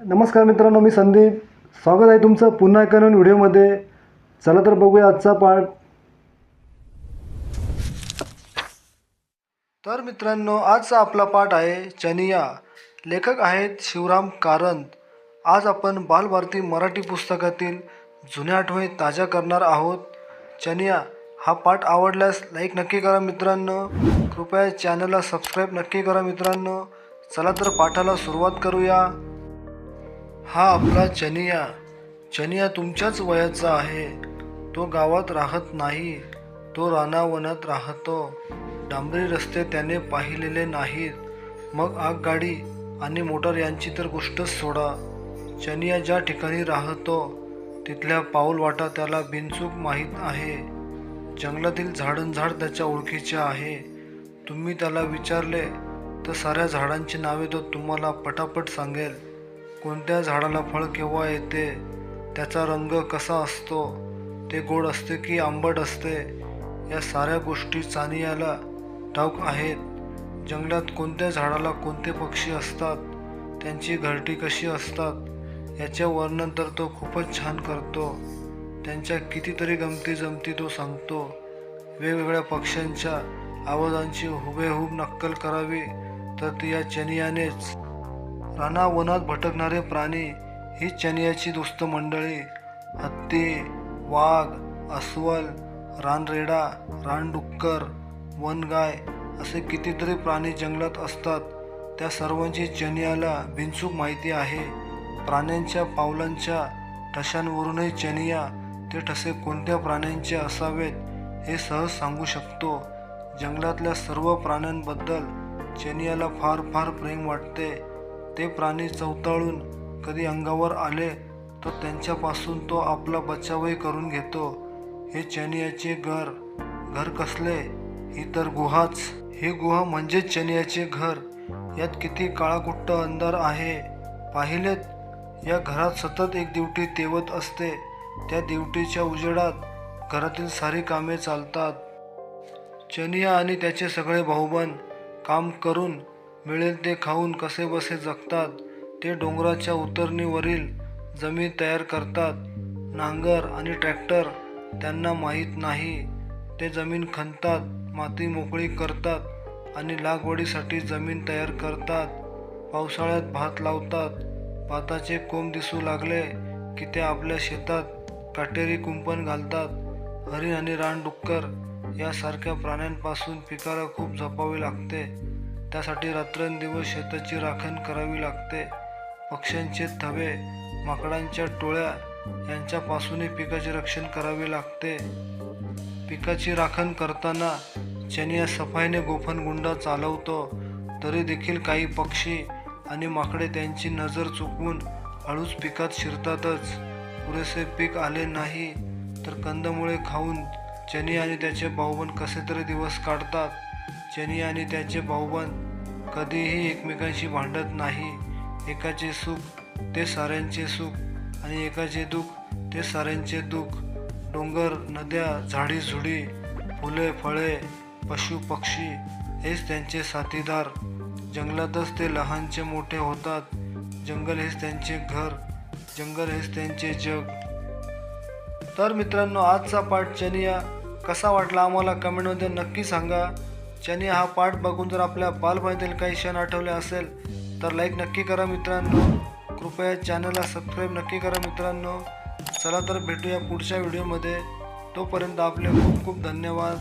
नमस्कार मित्रांनो मी संदीप. स्वागत आहे तुमचं पुन्हा एका नवीन व्हिडिओमध्ये. चला तर बघूया आजचा पार्ट तर मित्रांनो आजचा आपला पाठ आहे चनिया. लेखक आहेत शिवराम कारंत. आज आपण बालभारती मराठी पुस्तकातील जुन्या आठवणी ताज्या करणार आहोत. चनिया हा पाठ आवडल्यास लाईक नक्की करा मित्रांनो. कृपया चॅनलला सबस्क्राईब नक्की करा मित्रांनो. चला तर पाठाला सुरुवात करूया. हा आपला चनिया. चनिया तुमच्याच वयाचा आहे. तो गावात राहत नाही. तो रानावनात राहतो. डांबरी रस्ते त्याने पाहिलेले नाहीत. मग आगगाडी आणि मोटर यांची तर गोष्टच सोडा. चनिया ज्या ठिकाणी राहतो तिथल्या पाऊलवाटा त्याला बिनचूक माहीत आहे. जंगलातील झाडंझाड त्याच्या ओळखीचे आहे. तुम्ही त्याला विचारले तर साऱ्या झाडांची नावे तो तुम्हाला पटापट सांगेल. कोणत्या झाडाला फळ केव्हा येते? त्याचा रंग कसा असतो? ते गोड असते की आंबट असते? या साऱ्या गोष्टी चानियाला ठाऊक आहेत. जंगलात कोणत्या झाडाला कोणते पक्षी असतात? त्यांची घरटी कशी असतात? याचे वर्णन तर तो खूपच छान करतो. त्यांच्या कितीतरी गमती जमती तो सांगतो. वेगवेगळ्या पक्ष्यांच्या आवाजांची हुबेहूब नक्कल करावी तर ती या चनियानेच. रानावनात भटकणारे प्राणी ही चनियाची दोस्त मंडळी. हत्ती वाघ अस्वल रानरेडा रानडुक्कर वनगाय असे कितीतरी प्राणी जंगलात असतात. त्या सर्वांची चनियाला बिनचूक माहिती आहे. प्राण्यांच्या पावलांच्या ठशांवरूनही चनिया ते ठसे कोणत्या प्राण्यांचे असावेत हे सहज सांगू शकतो. जंगलातल्या सर्व प्राण्यांबद्दल चनियाला फार फार प्रेम वाटते. ते प्राणी चवताळून कधी अंगावर आले तर त्यांच्यापासून तो आपला बचावही करून घेतो. हे चनियाचे घर घर कसले? ही तर गुहाच. ही गुहा म्हणजे चनियाचे घर. यात किती काळाकुट्ट अंधार आहे. पाहिलेत? या घरात सतत एक दिवटी तेवत असते. त्या दिवटीच्या उजेडात घरातील सारी कामे चालतात. चनिया आणि त्याचे सगळे भाऊबंद काम करून मिळेल ते खाऊन कसे बसे जगतात ते डोंगराच्या उतरणीवरील जमीन तयार करतात. नांगर आणि ट्रॅक्टर त्यांना माहीत नाही. ते जमीन खणतात माती मोकळी करतात आणि लागवडीसाठी जमीन तयार करतात. पावसाळ्यात भात लावतात. भाताचे कोंब दिसू लागले की ते आपल्या शेतात काटेरी कुंपण घालतात. हरिण आणि रानडुक्कर यासारख्या प्राण्यांपासून पिकाला खूप जपावे लागते. त्यासाठी रात्रंदिवस शेताची राखण करावी लागते. पक्ष्यांचे थवे माकडांच्या टोळ्या यांच्यापासूनही पिकाचे रक्षण करावे लागते. पिकाची राखण करताना चनिया सफाईने गोफनगुंडा चालवतो तरी देखील काही पक्षी आणि माकडे त्यांची नजर चुकवून हळूच पिकात शिरतातच. पुरेसे पीक आले नाही तर कंदमुळे खाऊन चनी आणि त्याचे भाऊबंद कसे तरी दिवस काढतात. चनी आणि त्याचे भाऊबंद कधीही एकमेकांशी भांडत नाही. एकाचे सुख ते साऱ्यांचे सुख आणि एकाचे दुःख ते साऱ्यांचे दुःख. डोंगर नद्या झाडी झुडी फुले फळे पशु पक्षी हेच त्यांचे साथीदार. जंगलातच ते लहानचे मोठे होतात. जंगल हेच त्यांचे घर जंगल हेच त्यांचे जग. तर मित्रांनो आजचा पाठ चनिया कसा वाटला आम्हाला कमेंटमध्ये नक्की सांगा. शनी हा पाठ बघून जर आपल्या बालपणातील काही क्षण आठवले असेल तर लाईक नक्की करा मित्रांनो. कृपया चॅनलला सबस्क्राईब नक्की करा मित्रांनो. चला तर भेटूया पुढच्या व्हिडिओमध्ये तोपर्यंत आपले खूप खूप धन्यवाद.